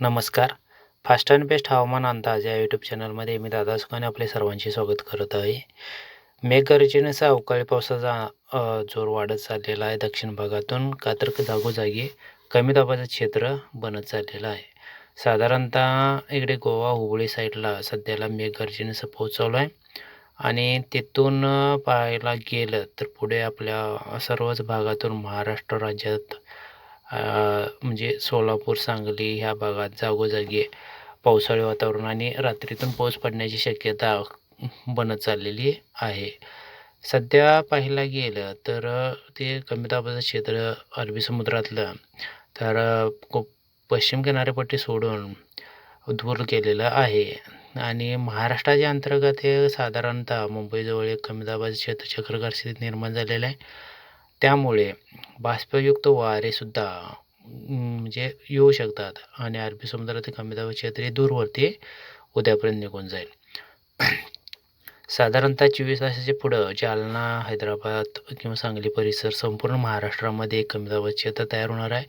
नमस्कार. Fast and best हवामान अंदाज या यूट्यूब चॅनलमध्ये मी दादा सुखाने आपले सर्वांचे स्वागत करत आहे. मेघगर्जनेचा अवकाळी पावसाचा जोर वाढत चाललेला आहे. दक्षिण भागातून कात्रक जागोजागी कमी दाबाचं क्षेत्र बनत चाललेलं आहे. साधारणतः इकडे गोवा हुबळी साईडला सध्याला मेघगर्जनेचा पाऊस चालू आहे. आणि तिथून पाहायला गेलं तर पुढे आपल्या सर्वच भागातून महाराष्ट्र राज्यात म्हणजे सोलापूर सांगली ह्या भागात जागोजागी पावसाळी वातावरण आणि रात्रीतून पाऊस पडण्याची शक्यता बनत चाललेली आहे. सध्या पाहायला गेलं तर ते कमी दाबाचं क्षेत्र अरबी समुद्रातलं तर खूप पश्चिम किनारपट्टी सोडून दूर केलेलं आहे. आणि महाराष्ट्राच्या अंतर्गत हे साधारणतः मुंबईजवळ एक कमी दाबाचं क्षेत्र चक्रकार स्थिती निर्माण झालेलं आहे. त्यामुळे बाष्पयुक्त वारेसुद्धा म्हणजे येऊ शकतात आणि अरबी समुद्रातील कमी दाबाचे क्षेत्र हे दूरवरती उद्यापर्यंत निघून जाईल. साधारणतः चोवीस तासाच्या पुढं जालना हैदराबाद किंवा सांगली परिसर संपूर्ण महाराष्ट्रामध्ये एक कमी दाबाचे क्षेत्र तयार होणार आहे.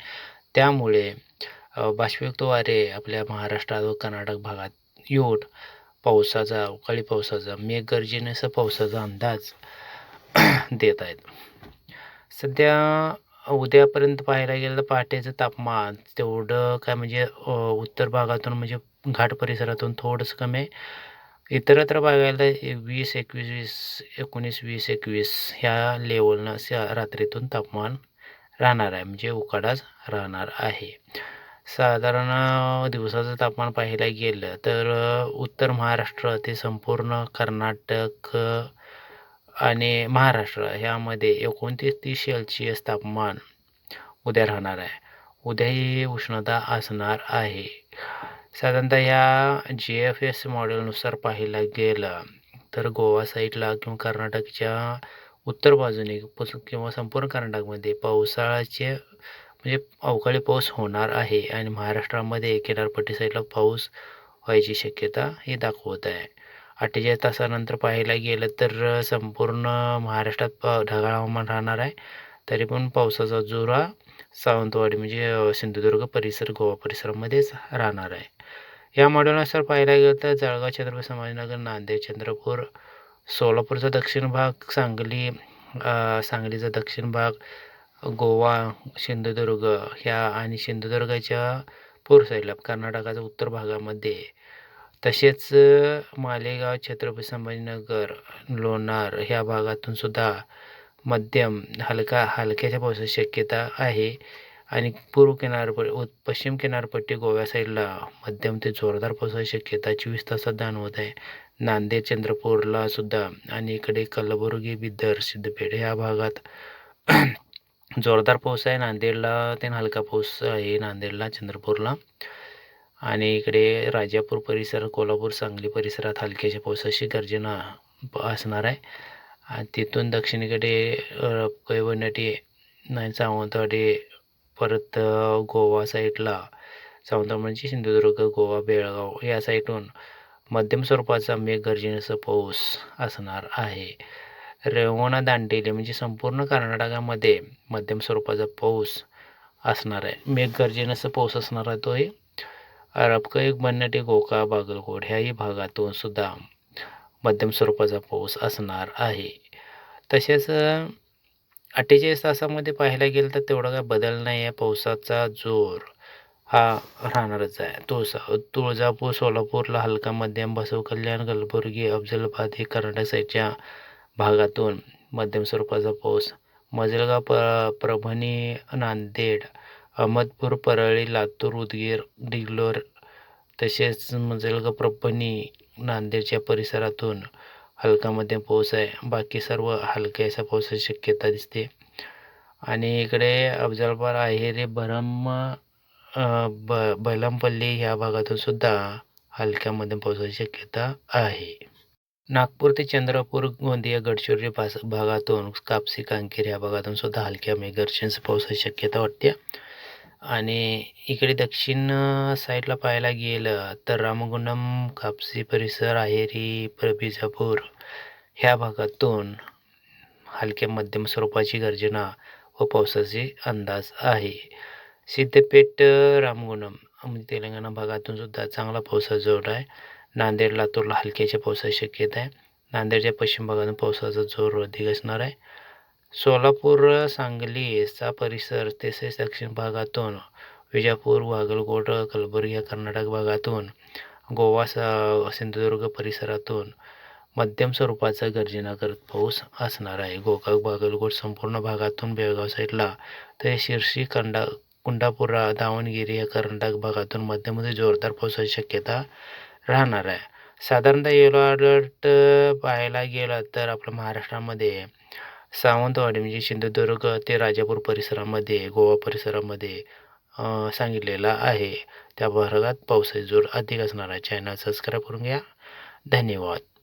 त्यामुळे बाष्पयुक्त वारे आपल्या महाराष्ट्रात व कर्नाटक भागात येऊन पावसाचा अवकाळी पावसाचा मेघगर्जनेचा पावसाचा अंदाज देत आहेत. सध्या उद्यापर्यंत पाहायला गेलं तर पहाटेचं तापमान तेवढं काय म्हणजे उत्तर भागातून म्हणजे घाट परिसरातून थोडंसं कमी आहे. इतरत्र बघायला वीस एकवीस वीस एकोणीस वीस एकवीस ह्या लेवलनं रात्रीतून तापमान राहणार आहे. म्हणजे उकाडाच राहणार आहे. साधारण दिवसाचं तापमान पाहायला गेलं तर उत्तर महाराष्ट्र ते संपूर्ण कर्नाटक आणि महाराष्ट्र ह्यामध्ये एकोणतीस तीस सेल्सिअस तापमान उद्या राहणार आहे. उद्याही उष्णता असणार आहे. साधारणतः ह्या जी एफ एस मॉडेलनुसार पाहायला गेलं तर गोवा साईडला किंवा कर्नाटकच्या उत्तर बाजूने किंवा संपूर्ण कर्नाटकमध्ये पावसाळ्याचे म्हणजे अवकाळी पाऊस होणार आहे आणि महाराष्ट्रामध्ये किनारपट्टी साईडला पाऊस व्हायची शक्यता ही दाखवत आहे. अठ्ठेचाळीस तासानंतर पाहायला गेलं तर संपूर्ण महाराष्ट्रात प- ढगाळ हवामान राहणार आहे. तरी पण पावसाचा जोर हा सावंतवाडी म्हणजे सिंधुदुर्ग परिसर गोवा परिसरामध्येच राहणार आहे. या मॉडेलनुसार पाहायला गेलं तर जळगाव चंद्रपूर समाजनगर नांदेड चंद्रपूर सोलापूरचा दक्षिण भाग सांगली सांगलीचा दक्षिण भाग गोवा सिंधुदुर्ग ह्या आणि सिंधुदुर्गाच्या पूर साईडला कर्नाटकाच्या उत्तर भागामध्ये तसेच मालेगाव छत्रपती संभाजीनगर लोणार ह्या भागातून सुद्धा मध्यम हलका हलक्याच्या पावसाची शक्यता आहे. आणि पूर्व किनारपट्टी उ पश्चिम किनारपट्टी गोव्या साईडला मध्यम ते जोरदार पावसाची शक्यता चोवीस तासात जाणवत आहे. नांदेड चंद्रपूरला सुद्धा आणि इकडे कलबुर्गी बिदर सिद्धपेठ ह्या भागात जोरदार पाऊस आहे. नांदेडला ते हलका पाऊस आहे. नांदेडला चंद्रपूरला. आणि इकडे राजापूर परिसर कोल्हापूर सांगली परिसरात हलक्याच्या पावसाची गर्जना असणार आहे. आणि तिथून दक्षिणेकडे कैवनटी नाही सावंतवाडी परत गोवा साईडला सावंतवाडी म्हणजे सिंधुदुर्ग गोवा बेळगाव या साईडून मध्यम स्वरूपाचा मेघगर्जनेचा पाऊस असणार आहे. रेवणा दांडेली म्हणजे संपूर्ण कर्नाटकामध्ये मध्यम स्वरूपाचा पाऊस असणार आहे. मेघगर्जनेचा पाऊस असणार आहे तोही. अरबकई बन्नटी गोका बागलकोट ह्याही भागातून सुद्धा मध्यम स्वरूपाचा पाऊस असणार आहे. तसेच अठ्ठेचाळीस तासामध्ये पाहायला गेलं तर तेवढा काय बदल नाही आहे. पावसाचा जोर हा राहणारच आहे. तुळसा तुळजापूर सोलापूरला हलका मध्यम बसव कल्याण कलबुर्गी अफजलबाद हे कर्नाटक साईडच्या भागातून मध्यम स्वरूपाचा पाऊस. मजलगाव प परभणी नांदेड अहमदपूर परळी लातूर उदगीर डिग्लोर तसेच मजलगाव परभणी नांदेडच्या परिसरातून हलका मध्यम पाऊस आहे. बाकी सर्व हलक्याच्या पावसाची शक्यता दिसते. आणि इकडे अफजलपार आहेरे बरम ब बैलमपल्ली ह्या भागातून सुद्धा हलक्या मध्यम पावसाची शक्यता आहे. नागपूर ते चंद्रपूर गोंदिया गडचिरोली भास भागातून कापसी कांकेर ह्या भागातून सुद्धा हलक्या मेघगर्जनेची पावसाची शक्यता वाटते. आणि इकडे दक्षिण साईडला पाहायला गेलं तर रामगुंडम कापसी परिसर आहेरी प- बिजापूर. ह्या भागातून हलक्या मध्यम स्वरूपाची गर्जना व पावसाचे अंदाज आहे. सिद्धपेठ रामगुंडम म्हणजे तेलंगणा भागातून सुद्धा चांगला पावसाचा जोर आहे. नांदेड लातूरला हलक्याच्या पावसाची शक्यता आहे. नांदेडच्या पश्चिम भागातून पावसाचा जोर अधिक असणार आहे. सोलापूर सांगलीचा परिसर तसेच दक्षिण भागातून विजापूर बागलकोट कलबुर्गी या कर्नाटक भागातून गोवा स- सिंधुदुर्ग परिसरातून मध्यम स्वरूपाचा गर्जना करत पाऊस असणार आहे. गोकाक बागलकोट संपूर्ण भागातून बेळगाव साईडला तर शिर्शी कंडा कुंडापुरा दावणगिरी या कर्नाटक भागातून मध्यमध्ये जोरदार पावसाची शक्यता राहणार आहे. साधारणतः येलो अलर्ट पाहायला गेला तर आपल्या महाराष्ट्रामध्ये सावंतवाडी म्हणजे सिंधुदुर्ग ते राजापूर परिसरामध्ये गोवा परिसरामध्ये सांगितलेला आहे. त्या भागात पावसाचा जोर अधिक असणार आहे. चॅनल सबस्क्राईब करून घ्या. धन्यवाद.